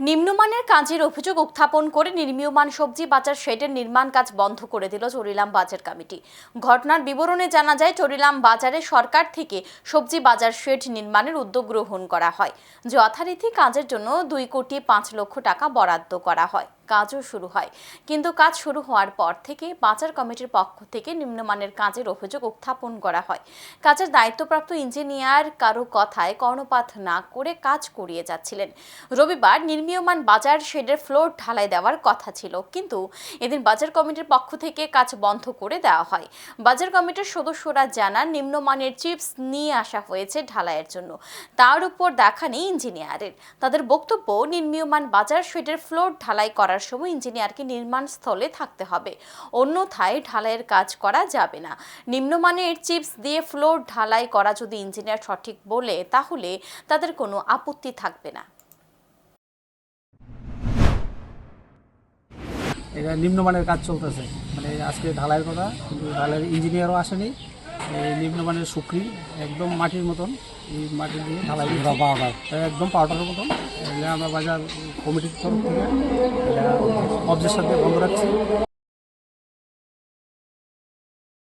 নিম্নমানের কাজের অভিযোগ উত্থাপন করে নির্মীয়মান সবজি বাজার শেডের নির্মাণ কাজ বন্ধ করে দিল চরিলাম বাজার কমিটি। ঘটনার বিবরণে জানা যায়, চরিলাম বাজারে সরকার থেকে সবজি বাজার শেড নির্মাণের উদ্যোগ গ্রহণ করা হয়, যথারীতি কাজের জন্য দুই কোটি পাঁচ লক্ষ টাকা বরাদ্দ করা হয়। কাজও শুরু হয়। কিন্তু কাজ শুরু হওয়ার পর থেকে বাজার কমিটির পক্ষ থেকে নিম্নমানের কাজের অভিযোগ উত্থাপন করা হয়। কাজের দায়িত্বপ্রাপ্ত ইঞ্জিনিয়ার কারও কথায় কর্ণপাত না করে কাজ করিয়ে যাচ্ছিলেন। রবিবার নির্মীয়মান বাজার শেডের ফ্লোর ঢালাই দেওয়ার কথা ছিল। কিন্তু এদিন বাজার কমিটির পক্ষ থেকে কাজ বন্ধ করে দেওয়া হয়। বাজার কমিটির সদস্যরা জানান, নিম্নমানের চিপস নিয়ে আসা হয়েছে ঢালাইয়ের জন্য। তার উপর দেখা নেই ইঞ্জিনিয়ারের। তাদের বক্তব্য, নির্মীয়মান বাজার শেডের ফ্লোর ঢালাই করার সময় ইঞ্জিনিয়ারকে নির্মাণ স্থলে থাকতে হবে। অন্যথায় ঢালাইয়ের কাজ করা যাবে না। নিম্নমানের চিপস দিয়ে ফ্লোর ঢালাই করা যদি ইঞ্জিনিয়ার সঠিক বলে তাহলে তাদের কোনো আপত্তি থাকবে না। এটা নিম্নমানের কাজ চলতেছে। মানে আজকে ঢালাইয়ের কথা কিন্তু ঢালাইয়ের ইঞ্জিনিয়ারও আসেনি। এই নিম্নমানের সুক্রি একদম মাটির মতন এই মাটি দিয়ে ঢালাই পাউডার একদম পাউডারের মতন। এগুলো আমরা বাজার কমিটির তরফ থেকে এটা সাথে বন্ধ রাখছি।